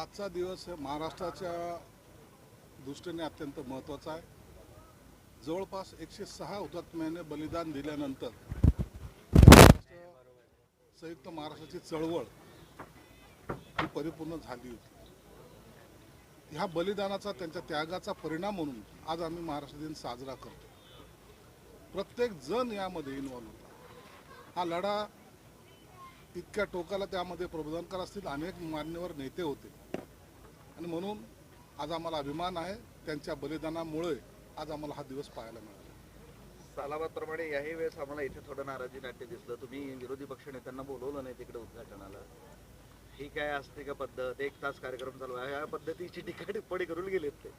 आजचा दिवस हे महाराष्ट्राच्या दृष्टीने अत्यंत महत्त्वाचा आहे. जवळपास एकशे सहा हुतात्म्याने बलिदान दिल्यानंतर संयुक्त महाराष्ट्राची चळवळ ही परिपूर्ण झाली होती. ह्या बलिदानाचा त्यांच्या त्यागाचा परिणाम म्हणून आज आम्ही महाराष्ट्र दिन साजरा करतो. प्रत्येक जण यामध्ये इन्व्हॉल्व होता. हा लढा इतक्या टोकाला त्यामध्ये प्रबोधनकार असतील अनेक मान्यवर नेते होते. आणि म्हणून आज आम्हाला अभिमान आहे. त्यांच्या बलिदानामुळे आज आम्हाला हा दिवस पाहायला मिळाला. सालाबादप्रमाणे याही वेळेस आम्हाला इथे थोडं नाराजी नाट्य दिसलं. तुम्ही विरोधी पक्ष नेत्यांना बोलवलं नाही तिकडे उद्घाटनाला. ही काय असते का पद्धत? एक तास कार्यक्रम चालू आहे. या पद्धतीची टीका टिप्पणी करून गेलेत ते.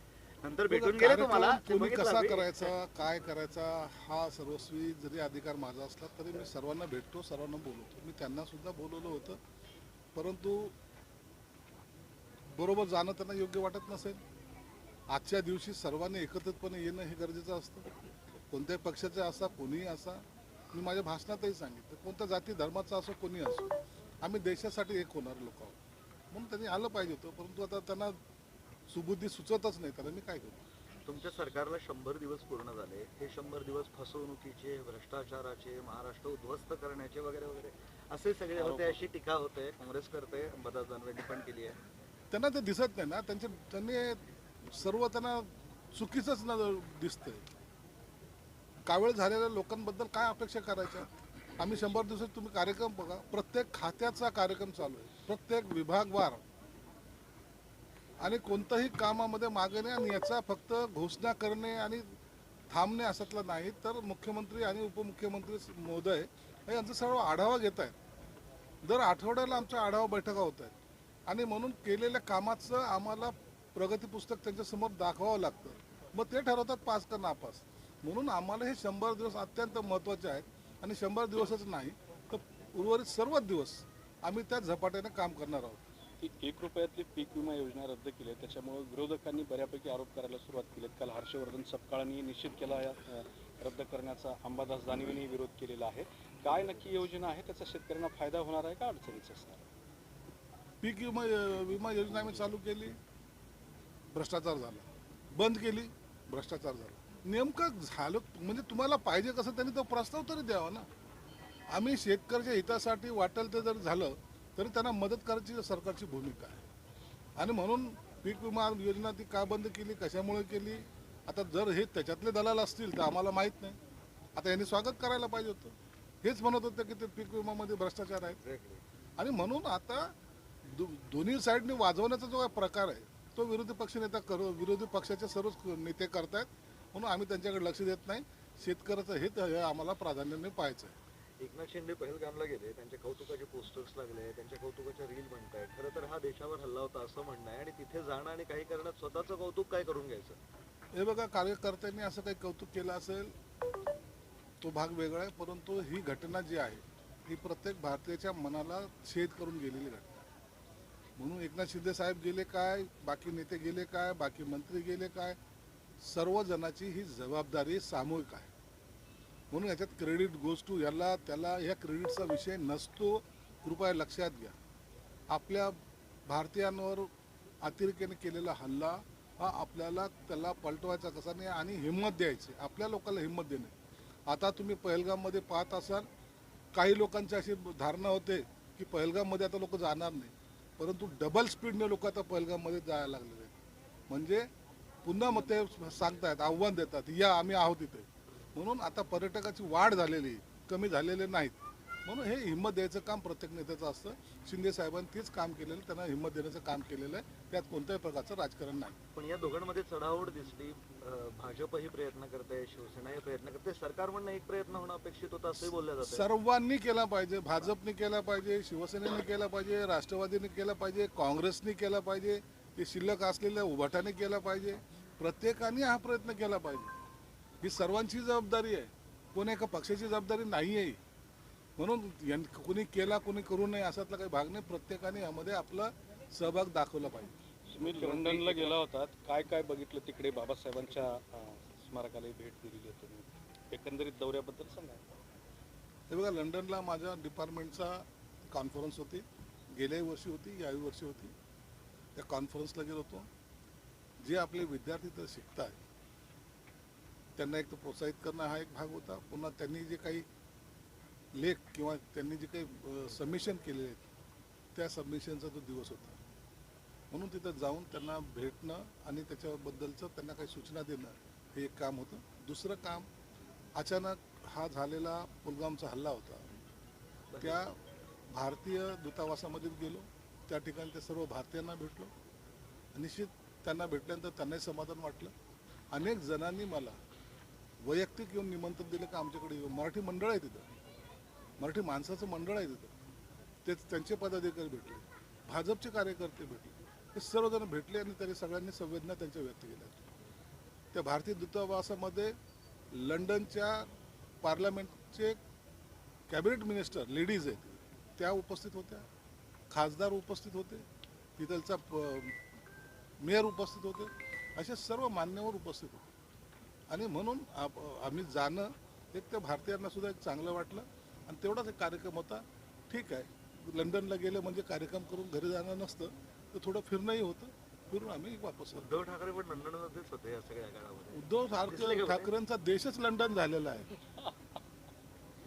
नंतर भेटून गेले तुम्हाला. कार्यक्रम ते कोणी बघितलं कसा. करायचा काय करायचा हा सर्वस्वी जरी अधिकार माझा असला तरी मी सर्वांना भेटतो सर्वांना बोलवतो. मी त्यांना सुद्धा बोलवलं होतं. परंतु बरोबर जाणं त्यांना योग्य वाटत नसेल. आजच्या दिवशी सर्वांनी एकत्रितपणे येणं हे गरजेचं असतं. कोणत्याही पक्षाचे असा कोणीही असा. मी माझ्या भाषणातही सांगितलं कोणत्या जाती धर्माचा असो कोणी असो आम्ही देशासाठी एक होणारे लोक आहोत. म्हणून त्यांनी आलं पाहिजे होतं परंतु आता त्यांना सुबुद्धी सुचतच नाही त्याला मी काय करू? तुमच्या सरकारला शंभर दिवस पूर्ण झाले हे शंभर दिवस फसवणुकीचे भ्रष्टाचाराचे महाराष्ट्र उद्ध्वस्त करण्याचे वगैरे वगैरे असे सगळे होते अशी टीका होते काँग्रेस करते अंबादास दानवेंनी पण केली आहे. त्यांना ते दिसत नाही ना. त्यांचे त्यांनी सर्व त्यांना चुकीचंच ना दिसतंय. कावळ झालेल्या लोकांबद्दल काय अपेक्षा करायच्या? आम्ही शंभर दिवसात तुम्ही कार्यक्रम बघा. प्रत्येक खात्याचा कार्यक्रम चालू आहे. प्रत्येक विभागवार. आणि कोणत्याही कामामध्ये मागे नाही आणि याचा फक्त घोषणा करणे आणि थांबणे असतलं नाही. तर मुख्यमंत्री आणि उपमुख्यमंत्री महोदय हे यांचा सर्व आढावा घेत आहेत. दर आठवड्याला आमच्या आढावा बैठका होत आहेत. आणि म्हणून केलेल्या कामाचं आम्हाला प्रगती पुस्तक त्यांच्यासमोर दाखवावं लागतं. मग ते ठरवतात पास का नापास म्हणून आम्हाला हे शंभर दिवस अत्यंत महत्त्वाचे आहेत. आणि शंभर दिवसच नाही तर उर्वरित सर्व दिवस आम्ही त्या झपाट्याने काम करणार आहोत. एक रुपयातली पीक विमा योजना रद्द केली आहे त्याच्यामुळे विरोधकांनी बऱ्यापैकी आरोप करायला सुरुवात केली आहे. काल हर्षवर्धन सपकाळांनी निश्चित केला या रद्द करण्याचा अंबादास दानवेंनी विरोध केलेला आहे. काय नक्की योजना आहे त्याचा शेतकऱ्यांना फायदा होणार आहे का अडचणीच असणार? आहे? पीक विमा विमा योजना आम्ही चालू केली. भ्रष्टाचार झाला. बंद केली. भ्रष्टाचार झाला. नेमकं झालं म्हणजे तुम्हाला पाहिजे कसं त्यांनी तो प्रस्ताव तरी द्यावा ना. आम्ही शेतकऱ्याच्या हितासाठी वाटेल ते जर झालं तरी त्यांना मदत करायची सरकारची भूमिका आहे. आणि म्हणून पीक विमा योजना ती का बंद केली कशामुळे केली? आता जर हे त्याच्यातले दलाल असतील तर आम्हाला माहीत नाही. आता यांनी स्वागत करायला पाहिजे होतं. हेच म्हणत होतं की ते पीक विमामध्ये भ्रष्टाचार आहे आणि म्हणून आता दो- दोन्ही साईडने वाजवण्याचा जो काही प्रकार आहे तो विरोधी पक्षनेता कर विरोधी पक्षाचे सर्वच नेते करतायत म्हणून आम्ही त्यांच्याकडे लक्ष देत नाही. शेतकऱ्याचं हित हे आम्हाला प्राधान्याने पाहायचं आहे. एकनाथ शिंदे पहलगामला गेले त्यांच्या कौतुकाचे पोस्टर्स लागले त्यांच्या कौतुकाच्या रील बनतायत. खरं तर हा देशावर हल्ला होता असं म्हणणं आहे आणि तिथे जाणं आणि काही करण्यात स्वतःचं कौतुक काय करून घ्यायचं? हे बघा कार्यकर्त्यांनी असं काही कौतुक केलं असेल तो भाग वेगळा आहे परंतु ही घटना जी आहे ही प्रत्येक भारतीयाच्या मनाला छेद करून गेलेली घटना. म्हणून एकनाथ शिंदे साहेब गेले काय बाकी नेते गेले काय बाकी मंत्री गेले काय सर्वजणाची ही जबाबदारी सामूहिक आहे. म्हणून याच्यात क्रेडिट गोज टू याला त्याला ह्या क्रेडिटचा विषय नसतो कृपया लक्षात घ्या. आपल्या भारतीयांवर अतिरेक्याने केलेला हल्ला हा आपल्याला त्याला पलटवायचा कसा नाही आणि हिंमत द्यायची. आपल्या लोकांना हिंमत देणे. आता तुम्ही पहलगाममध्ये पाहत असाल काही लोकांची अशी धारणा होते की पहलगाममध्ये आता लोक जाणार नाही परंतु डबल स्पीडने लोक आता पहलगाममध्ये जायला लागलेले आहेत. म्हणजे पुन्हा मग ते सांगतायत आव्हान देतात या आम्ही आहोत इथे. म्हणून आता पर्यटकाची वाढ झालेली कमी झालेले नाहीत. म्हणून हे हिंमत द्यायचं काम प्रत्येक नेत्याचं असतं. शिंदे साहेबांनी तेच काम केलेलं त्यांना हिंमत देण्याचं काम केलेलं आहे. त्यात कोणत्याही प्रकारचं राजकारण नाही. पण या दोघांमध्ये चढाओढ दिसली. भाजपही प्रयत्न करते शिवसेनाही प्रयत्न करते. सरकार म्हणणं एक प्रयत्न होणं अपेक्षित होतं असंही बोललं जातं. सर्वांनी केला पाहिजे भाजपने केला पाहिजे शिवसेनेने केला पाहिजे राष्ट्रवादीने केला पाहिजे काँग्रेसने केला पाहिजे ते शिल्लक असलेल्या उभाटाने केला पाहिजे. प्रत्येकाने हा प्रयत्न केला पाहिजे. ही सर्वांची जबाबदारी आहे. कोण एका पक्षाची जबाबदारी नाही आहे म्हणून यां- कोणी केला कोणी करू नये असातला काही भाग नाही. प्रत्येकाने यामध्ये आपला सहभाग दाखवला पाहिजे. तुम्ही लंडनला गेला होतात. काय काय बघितलं तिकडे? बाबासाहेबांच्या स्मारकाला भेट दिलेली तुम्ही. एकंदरीत दौऱ्याबद्दल सांगा. हे बघा लंडनला माझ्या डिपार्टमेंटचा कॉन्फरन्स होती. गेल्याही वर्षी होती याही वर्षी होती. त्या कॉन्फरन्सला गेलो होतो. जे आपले विद्यार्थी तर शिकत आहेत त्यांना एक तर प्रोत्साहित करणं हा एक भाग होता. पुन्हा त्यांनी जे काही लेख किंवा त्यांनी जे काही सबमिशन केलेले आहेत त्या सबमिशनचा तो दिवस होता. म्हणून तिथं जाऊन त्यांना भेटणं आणि त्याच्याबद्दलचं त्यांना काही सूचना देणं हे एक काम होतं. दुसरं काम अचानक हा झालेला पुलगामचा हल्ला होता. त्या भारतीय दूतावासामध्ये गेलो. त्या ठिकाणी ते सर्व भारतीयांना भेटलो. निश्चित त्यांना भेटल्यानंतर त्यांनाही समाधान वाटलं. अनेक जणांनी मला वैयक्तिक येऊन निमंत्रण दिलं का आमच्याकडे मराठी मंडळ आहे तिथं. मराठी माणसाचं मंडळ आहे तिथं. ते त्यांचे पदाधिकारी भेटले. भाजपचे कार्यकर्ते भेटले. हे सर्वजण भेटले आणि त्यांनी सगळ्यांनी संवेदना त्यांच्या व्यक्त केल्या. त्या भारतीय दूतावासामध्ये लंडनच्या पार्लमेंटचे कॅबिनेट मिनिस्टर लेडीज आहेत त्या उपस्थित होत्या. खासदार उपस्थित होते. तिथलचा प- मेयर उपस्थित होते. असे सर्व मान्यवर उपस्थित होते. आणि म्हणून आप- आम्ही जाणं एक त्या भारतीयांना सुद्धा एक चांगलं वाटलं. आणि तेवढाच एक कार्यक्रम होता. ठीक आहे. लंडनला गेलं म्हणजे कार्यक्रम करून घरी जाणं नसतं. तर थोडं फिरणंही होतं. फिरून आम्ही वापस उद्धव ठाकरे पण लंडनमध्येच होते या सगळ्या काळामध्ये. उद्धव ठाकरे? ठाकरेंचा देशच लंडन झालेला आहे.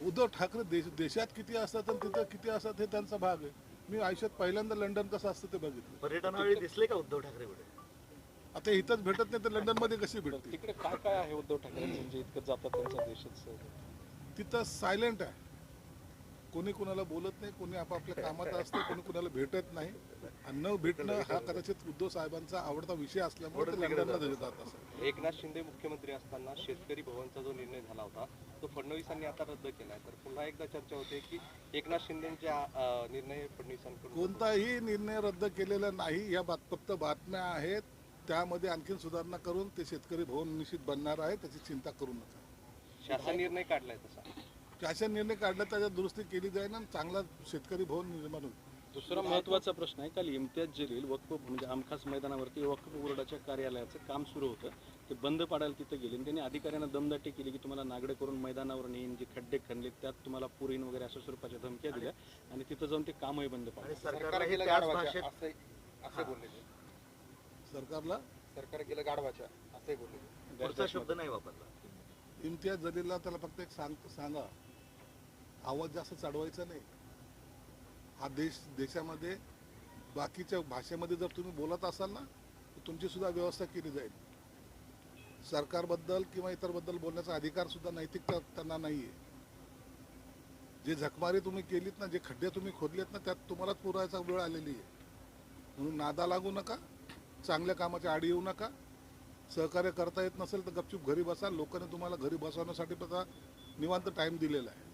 उद्धव ठाकरे देश देशात किती असतात आणि तिथं किती असतात हे त्यांचा भाग आहे. मी आयुष्यात पहिल्यांदा लंडन कसं असतं ते बघितलं. पर्यटनावेळी दिसले का उद्धव ठाकरे कुठे आता इथंच भेटत नाही तर लंडनमध्ये कशी भेटतील? तिकडे काय काय आहे उद्धव ठाकरे म्हणजे इतकं जातात त्यांचा देशच? तिथं सायलेंट आहे. कोणी कुणाला बोलत नाही कोणी आपापल्या कामात असतं कोणी कुणाला भेटत नाही. आणि न भेटणं हा कदाचित उद्धव साहेबांचा आवडता विषय असल्यामुळे जात एकनाथ शिंदे मुख्यमंत्री असताना शेतकरी भवनचा जो निर्णय झाला होता तो फडणवीसांनी आता रद्द केलाय. तर पुन्हा एकदा चर्चा होते की एकनाथ शिंदेच्या निर्णय फडणवीसांकडून कोणताही निर्णय रद्द केलेला नाही या बात फक्त बातम्या आहेत. त्यामध्ये आणखीन सुधारणा करून ते शेतकरी भवन निश्चित बनणार आहे त्याची चिंता करू नका. शासन निर्णय काढलाय तसा. शासन निर्णय काढला त्याच्यात दुरुस्ती केली जाईल आणि चांगला शेतकरी भवन निर्माण होईल. दुसरा महत्त्वाचा प्रश्न आहे काल इम्तियाज जलील वक्फ म्हणजे आमखास मैदानावरती वक्फ बोर्डाच्या कार्यालयाचं काम सुरू होतं. ते बंद पाडायला तिथं गेले आणि त्यांनी अधिकाऱ्यांना दमदाटी केली की तुम्हाला नागडे करून मैदानावर नेईन जे खड्डे खणले त्यात तुम्हाला पुरीन वगैरे अशा स्वरूपाच्या धमक्या दिल्या. आणि तिथं जाऊन ते कामही बंद आणि पाडलं सरकारला हे त्याच भाषेत असे बोलले. सरकारला? सरकार गेलं गाढवाच्या असे बोलले. शब्द नाही वापरला. इम्तियाज जलीलला त्याला फक्त एक सांग सांगा. आवाज जास्त चढवायचा नाही. हा देश देशामध्ये बाकीच्या भाषेमध्ये जर तुम्ही बोलत असाल ना तर तुमची सुद्धा व्यवस्था केली जाईल. सरकारबद्दल किंवा इतरबद्दल बोलण्याचा अधिकार सुद्धा नैतिकता त्यांना नाही आहे जे झकमारी तुम्ही केलीत ना जे खड्डे तुम्ही खोदलेत ना त्यात तुम्हालाच पुरायचा वेळ आलेली आहे. म्हणून नादा लागू नका चांगल्या कामाच्या आडी येऊ नका. सहकार्य करता येत नसेल तर गपचूप घरी बसा. लोकांनी तुम्हाला घरी बसवण्यासाठी पण आता निवांत टाइम दिलेला आहे.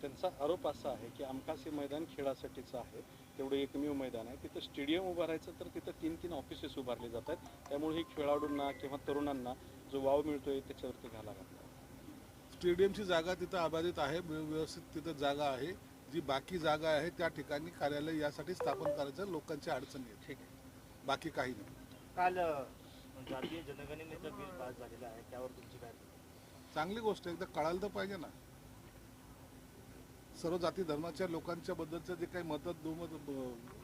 त्यांचा आरोप असा आहे की आमखास हे मैदान खेळासाठीचं आहे तेवढं एकमेव मैदान आहे. तिथं स्टेडियम उभारायचं तर तिथं तीन तीन ऑफिसेस उभारले जात आहेत त्यामुळे ही खेळाडूंना किंवा तरुणांना जो वाव मिळतोय त्याच्यावरती घाला घातला. स्टेडियमची जागा तिथं अबाधित आहे व्य- व्यवस्थित तिथं जागा आहे. जी बाकी जागा आहे त्या ठिकाणी कार्यालय यासाठी स्थापन करायचं लोकांच्या अडचणी आहेत. ठीक आहे. बाकी काही नाही. काल जातीय जनगणनेचं बिल पास झालेलं आहे त्यावर तुमची काय चांगली गोष्ट आहे. एकदा कळायला तर पाहिजे ना. सर्व जाती धर्माच्या लोकांच्या बद्दलचं जे काही मत दुमत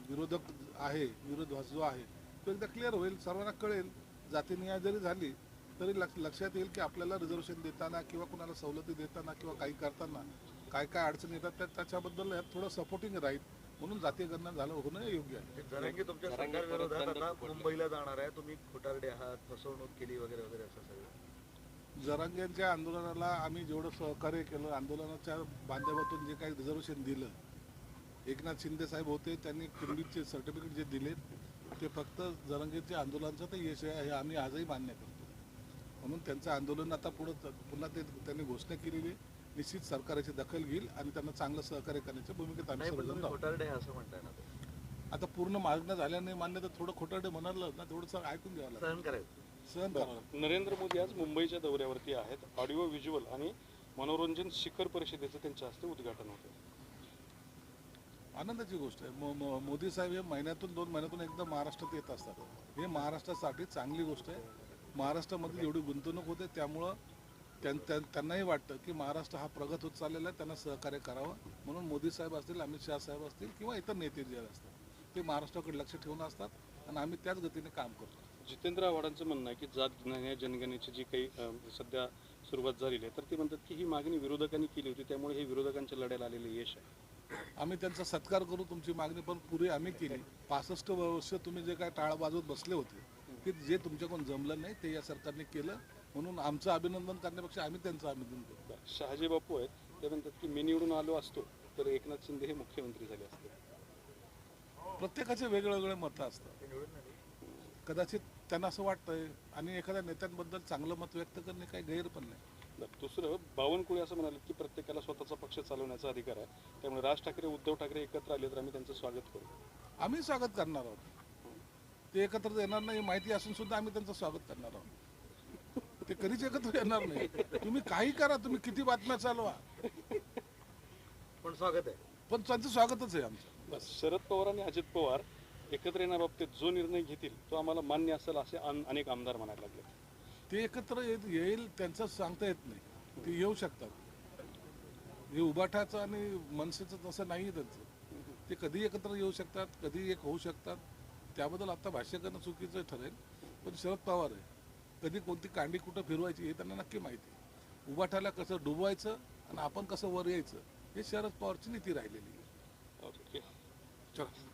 विरोधक आहे विरोधाभास जो आहे तो एकदा क्लिअर होईल सर्वांना कळेल. जातीनिहाय जरी झाली तरी लक्ष लक्षात येईल की आपल्याला रिझर्वेशन देताना किंवा कुणाला सवलती देताना किंवा काही करताना काय काय अडचणी येतात त्या त्याच्याबद्दल यात थोडं सपोर्टिंग राहील. म्हणून जातीय गणना झालं होणं योग्य आहे. जरांगी तुमच्या जरांगे सरकार विरोधात परत आता मुंबईला जाणार आहे तुम्ही खोटारडे आहात फसवणूक केली वगैरे वगैरे असं सगळं. जरांग्यांच्या आंदोलनाला आम्ही जेवढं सहकार्य केलं आंदोलनाच्या माध्यमातून जे काही रिझर्वेशन दिलं एकनाथ शिंदे साहेब होते त्यांनी किंमतीचे सर्टिफिकेट जे दिले ते फक्त जरांगेच्या आंदोलनाचं तर यश आहे हे आम्ही आजही मान्य करतो म्हणून त्यांचं आंदोलन आता पुढं पुन्हा ते त्यांनी घोषणा केलेली. निश्चित सरकारची दखल घेईल आणि त्यांना चांगलं सहकार्य करण्याच्या भूमिकेत आम्ही असं म्हणताय ना. आता पूर्ण मागणं झाल्याने मान्य तर थोडं खोटारडे म्हणाल ना थोडंसं ऐकून घ्यावं लागेल सहन करायचं नरेंद्र मोदी आज मुंबईच्या दौऱ्यावरती आहेत. ऑडिओ व्हिज्युअल आणि मनोरंजन शिखर परिषदेचं त्यांच्या हस्ते उद्घाटन होतं. आनंदाची गोष्ट आहे. मोदी साहेब हे महिन्यातून दोन महिन्यातून एकदा महाराष्ट्रात येत असतात. हे महाराष्ट्रासाठी चांगली गोष्ट आहे. महाराष्ट्रामध्ये एवढी गुंतवणूक होते. त्यामुळं त्यां- त्यां- त्यांनाही वाटतं की महाराष्ट्र हा प्रगत होत चाललेला आहे. त्यांना सहकार्य करावं. म्हणून मोदी साहेब असतील अमित शहा साहेब असतील किंवा इतर नेते जे असतात ते महाराष्ट्राकडे लक्ष ठेवून असतात. आणि आम्ही त्याच गतीने काम करतो. जितेंद्र आव्हाडांचं म्हणणं आहे की जात न्याय जनगणनेची जी काही सध्या सुरुवात झालेली आहे तर ते म्हणतात की ही मागणी विरोधकांनी केली होती त्यामुळे हे विरोधकांच्या लढ्याला आलेलं यश आहे. आम्ही त्यांचा सत्कार करू तुमची मागणी पण पुरी आम्ही केली. पासष्ट वर्ष तुम्ही जे काय टाळ वाजवत बसले होते की जे तुमच्याकडून जमलं नाही ते या सरकारने केलं. म्हणून आमचं अभिनंदन करण्यापेक्षा आम्ही त्यांचं अभिनंदन करू. बरं. शहाजी बापू आहेत ते म्हणतात की मी निवडून आलो असतो तर एकनाथ शिंदे हे मुख्यमंत्री झाले असते. प्रत्येकाचे वेगवेगळे मतं असतात. कदाचित त्यांना असं वाटतंय आणि एखाद्या नेत्यांबद्दल चांगलं मत व्यक्त करणे काही गैर पण नाही. दुसरं बावनकुळे असं म्हणाले की प्रत्येकाला स्वतःचा पक्ष चालवण्याचा अधिकार आहे. त्यामुळे राज ठाकरे उद्धव ठाकरे एकत्र आले तर आम्ही त्यांचं स्वागत करू. आम्ही स्वागत करणार आहोत. ते एकत्र येणार नाही ही माहिती असून सुद्धा आम्ही त्यांचं स्वागत करणार आहोत. ते कधीच एकत्र येणार नाही. तुम्ही काही करा तुम्ही किती बातम्या चालवा. पण स्वागत आहे. पण त्यांचं स्वागतच आहे आमचं. बस शरद पवार आणि अजित पवार एकत्र येण्याबाबतीत जो निर्णय घेतील तो आम्हाला मान्य असेल असे अन- अनेक आमदार म्हणायला लागले. ते एकत्र येईल त्यांचं सांगता येत नाही. ते येऊ शकतात. हे उबाठाचं आणि मनसेचं तसं नाही त्यांचं. ते कधी एकत्र येऊ शकतात कधी एक होऊ शकतात. त्याबद्दल आता भाष्य करणं चुकीचं ठरेल पण शरद पवार आहे. कधी कोणती कांडी कुठं फिरवायची हे त्यांना नक्की माहिती आहे. उबाठाला कसं डुबवायचं आणि आपण कसं वर यायचं हे शरद पवारची नीती राहिलेली आहे. ओके. चलो.